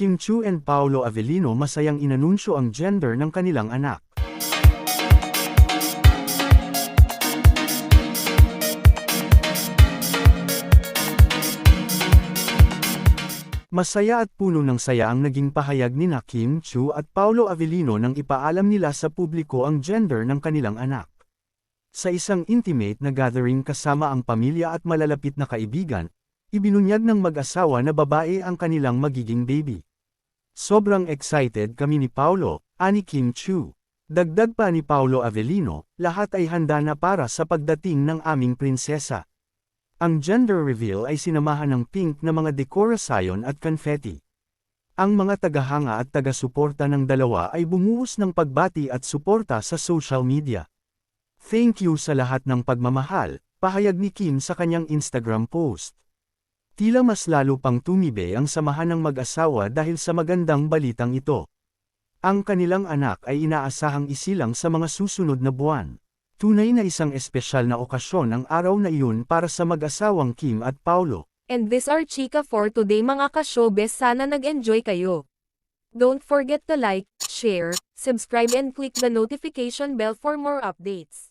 Kim Chu and Paolo Avellino masayang inanunsyo ang gender ng kanilang anak. Masaya at puno ng saya ang naging pahayag ni na Kim Chu at Paolo Avellino nang ipaalam nila sa publiko ang gender ng kanilang anak. Sa isang intimate na gathering kasama ang pamilya at malalapit na kaibigan, ibinunyag ng mag-asawa na babae ang kanilang magiging baby. Sobrang excited kami ni Paolo, ani Kim Chu. Dagdag pa ni Paolo Avellino, lahat ay handa na para sa pagdating ng aming prinsesa. Ang gender reveal ay sinamahan ng pink na mga decorasayon at confetti. Ang mga tagahanga at taga-suporta ng dalawa ay bumuhos ng pagbati at suporta sa social media. Thank you sa lahat ng pagmamahal, pahayag ni Kim sa kanyang Instagram post. Tila mas lalo pang tumibe ang samahan ng mag-asawa dahil sa magandang balitang ito. Ang kanilang anak ay inaasahang isilang sa mga susunod na buwan. Tunay na isang espesyal na okasyon ang araw na iyon para sa mag-asawang Kim at Paulo. And this are Chika for today mga ka-showbiz sana nag-enjoy kayo. Don't forget to like, share, subscribe and click the notification bell for more updates.